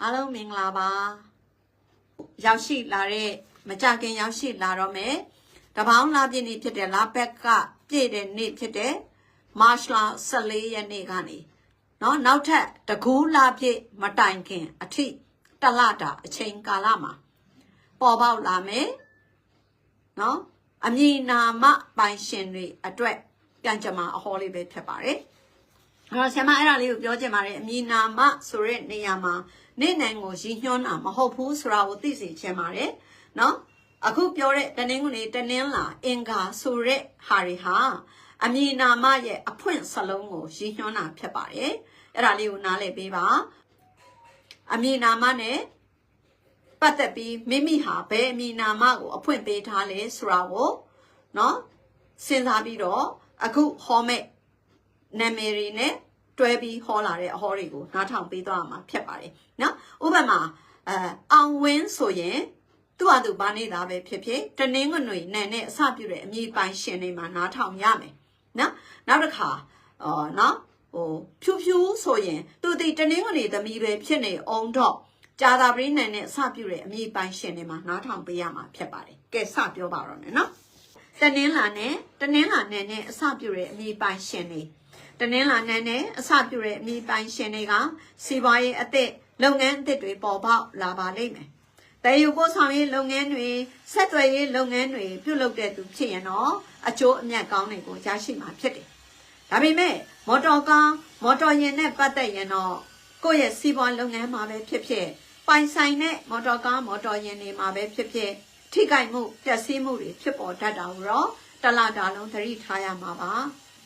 အားလုံးမင်္ဂလာပါရောက်ရှိလာတဲ့မကြခင်ရောက်ရှိလာတော့မယ်တပေါင်းလာပြည့်နေ့ဖြစ်တဲ့လာဘက်ကပြည့်တဲ့နေ့ဖြစ်တဲ့မတ်လ14ရက်နေ့ကနေเนาะနောက်ထပ်တကူးလာပြည့်မတိုင်ခင်အထိတလတာအချိန်ကာလမှာပေါ်ပေါက်လာမယ်เนาะအမည်နာမပိုင်ရှင်တွေအတွက်ကြံကြမှာအဟောလေးပဲဖြစ်ပါတယ် အဲ့တော့ဆရာမအဲ့ဒါလေးကိုပြောချင်ပါတယ်အမည်နာမဆိုတဲ့နေရာမှာနေနိုင်ကိုရည်ညွှန်းတာမဟုတ်ဘူးဆိုတာကိုသိစေချင်ပါတယ်နော်အခုပြောတဲ့တနင်္ဂနွေတနင်္လာအင်္ဂါဆိုတဲ့ဟာတွေဟာအမည်နာမရဲ့အဖွင့်စလုံးကိုရည်ညွှန်းတာဖြစ်ပါတယ်အဲ့ဒါလေးကိုနားလည်ပေးပါအမည်နာမနဲ့ပတ်သက်ပြီးမိမိဟာဘယ်အမည်နာမကိုအဖွင့်ပေးထားလဲဆိုတာကိုနော်စဉ်းစားပြီးတော့အခုဟောမဲ့ နာမည်တွေနဲ့တွဲပြီးဟောလာတဲ့အဟောတွေကိုနားထောင်ပေးသွားမှာဖြစ်ပါတယ်နော်ဥပမာအဲအောင်ဝင်းဆိုရင်သူ့ဟာသူဘာနေတာပဲဖြစ်ဖြစ်တနင်္ဂနွေနဲ့နဲ့အစပြုတဲ့အမည်ပိုင်ရှင်တွေမှာနားထောင်ရမယ်နော်နောက်တစ်ခါအော်နော်ဟိုဖြူဖြူဆိုရင်သူဒီတနင်္ဂနွေသမီးပဲဖြစ်နေအောင်တော့ကြာသာပရိနန်နဲ့အစပြုတဲ့အမည်ပိုင်ရှင်တွေမှာနားထောင်ပေးရမှာဖြစ်ပါတယ်ကဲစပြောပါတော့မယ်နော် တနင်္လာနဲ့တနင်္လာနဲ့နဲ့အစပြုတဲ့အမည်ပိုင်ရှင်တွေတနင်္လာနဲ့နဲ့အစပြုတဲ့အမည်ပိုင်ရှင်တွေကစီးပွားရေးအသစ်လုပ်ငန်းအသစ်တွေပေါ်ပေါက်လာပါလိမ့်မယ်။တည်ယူပို့ဆောင်ရေးလုပ်ငန်းတွေဆက်သွယ်ရေးလုပ်ငန်းတွေပြုလုပ်တဲ့သူဖြစ်ရင်တော့အကျိုးအမြတ်ကောင်းတွေကိုရရှိမှာဖြစ်တယ်။ဒါပေမဲ့မော်တော်ကားမော်တော်ယာဉ်နဲ့ပတ်သက်ရင်တော့ကိုယ့်ရဲ့စီးပွားလုပ်ငန်းမှာပဲဖြစ်ဖြစ်ပိုင်ဆိုင်တဲ့မော်တော်ကားမော်တော်ယာဉ်တွေမှာပဲဖြစ်ဖြစ် ထိခိုက်မှုပျက်စီးမှုတွေဖြစ်ပေါ်တတ်တာကိုတော့တလတာလုံးသတိထားရမှာပါ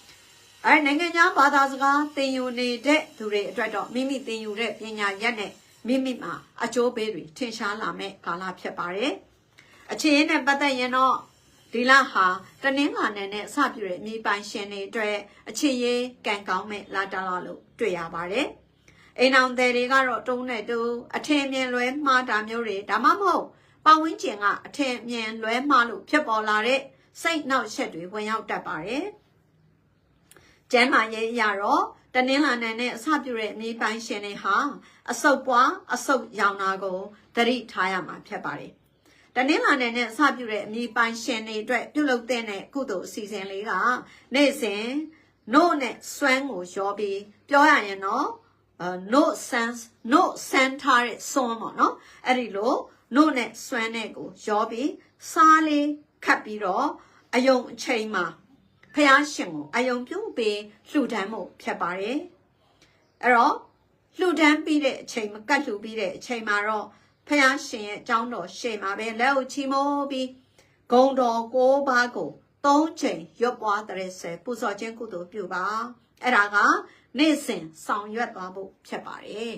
။အဲနိုင်ငံခြားဘာသာစကားသင်ယူနေတဲ့သူတွေအတွက်တော့မိမိသင်ယူတဲ့ပညာရက်နဲ့မိမိမှာအကျိုးပေးတွေထင်ရှားလာမဲ့ကာလဖြစ်ပါတယ်။အခြေအနေနဲ့ပတ်သက်ရင်တော့ဒီလဟာတနင်္လာနေ့နဲ့အစပြုတဲ့အမိပိုင်ရှင်တွေအတွက်အခြေရေးကံကောင်းမဲ့လာတလာလို့တွေ့ရပါတယ်။အိမ်အောင်သည်တွေကတော့တုံးနဲ့တူအထင်မြင်လွဲမှားတာမျိုးတွေဒါမှမဟုတ် ပတ်ဝန်းကျင်ကအထင်မြင်လွဲမှားလို့ဖြစ်ပေါ်လာတဲ့စိတ်နှောက်ယှက်တွေဝင်ရောက်တတ်ပါတယ်။ကျမ်းမာရေးအရတော့တနင်္လာနေ့နဲ့အစပြုတဲ့အမိပိုင်ရှင်တွေဟာအဆုတ်ပွားအဆုတ်ရောင်နာကိုသတိထားရမှာဖြစ်ပါတယ်။တနင်္လာနေ့နဲ့အစပြုတဲ့အမိပိုင်ရှင်တွေအတွက်ပြုလုပ်တဲ့ကုသိုလ်အစီအစဉ်လေးကနေ့စဉ်နို့နဲ့စွမ်းကိုရောပြီးပြောရရင်တော့အဲ no sense no send ထားတဲ့စွမ်းပေါ့နော်အဲ့ဒီလို no နဲ့စွမ်းနဲ့ကိုရောပြီးစားလေးခတ်ပြီးတော့အယုံအချိန်မှာဖះရှင်ကိုအယုံပြုတ်ပြီးလှူဒန်းမှုဖြစ်ပါတယ်အဲ့တော့လှူဒန်းပြီးတဲ့အချိန်မကတ်လှူပြီးတဲ့အချိန်မှာတော့ဖះရှင်ရဲ့အကြောင်းတော်ရှေ့မှာပဲလက်ကိုချီမိုးပြီးဂုံတော်ကိုးပါးကိုသုံးချိန်ရွတ်ပွားတဲ့ဆယ်ပူဇော်ခြင်းကုသိုလ်ပြုပါအဲ့ဒါကနေ့စဉ်ဆောင်ရွက်သွားဖို့ဖြစ်ပါတယ်